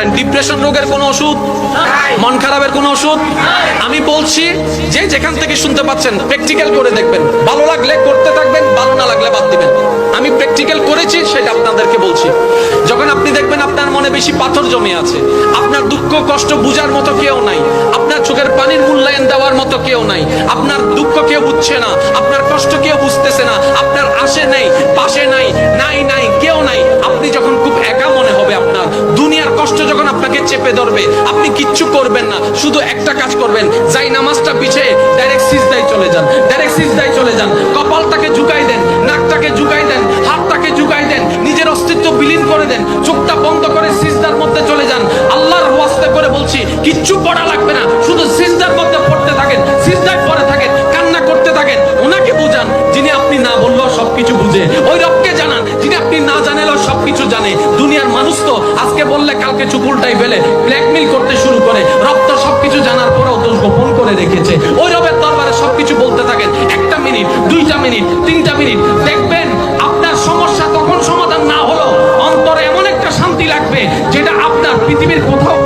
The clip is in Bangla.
ডিপ্রেশন রোগের কোনো ওষুধ? মন খারাপের কোনো ওষুধ? আমি বলছি, যে যেখান থেকে শুনতে পাচ্ছেন প্র্যাকটিক্যাল করে দেখবেন। ভালো লাগলে করতে থাকবেন, ভালো না লাগলে বাদ দিবেন। আমি প্র্যাকটিক্যাল করেছি, সেটা আপনাদেরকে বলছি। যখন আপনি দেখবেন আপনার মনে বেশি পাথর জমে আছে, আপনার দুঃখ, কষ্ট বুঝার মতো কেউ নাই, আপনার চোখের পানির মূল্যায়ন দেওয়ার মতো কেউ নাই, আপনার দুঃখ কেউ বুঝছে না, আপনার কষ্ট কেউ বুঝতেছে না, আপনার আশে নেই চেপে ধরবে। আপনি কিচ্ছু করবেন না, শুধু একটা কাজ করবেন। যাই নামাজটা পিছিয়ে ডাইরেক্ট সিজদায় চলে যান ডাইরেক্ট সিজদায় চলে যান। কপালটাকে ঝুঁকাই দেন, নাকটাকে ঝুঁকাই দেন, হাতটাকে ঝুঁকাই দেন, নিজের অস্তিত্ব বিলীন করে দেন, চোখটা বন্ধ করে সিজদার মধ্যে চলে যান। আল্লাহর ওয়াস্তে করে বলছি, কিচ্ছু পড়া লাগবে না, শুধু সিজদার মধ্যে পড়তে থাকেন, সিজদায় পড়ে থাকেন, কান্না করতে থাকেন, ওনাকে বুঝান, যিনি আপনি না বললেও সবকিছু বুঝে। ওই রবকে বললে কালকে চুপুলটাই ফেলে ব্ল্যাকমেল করতে শুরু করে, রক্ত সবকিছু জানার পরেও দোষ গোপন করে রেখেছে। ওই রবের দরবারে সবকিছু বলতে থাকেন, একটা মিনিট, দুইটা মিনিট, তিনটা মিনিট। দেখবেন, আপনার সমস্যা তখন সমাধান না হলো অন্তরে এমন একটা শান্তি লাগবে, যেটা আপনার পৃথিবীর কোথাও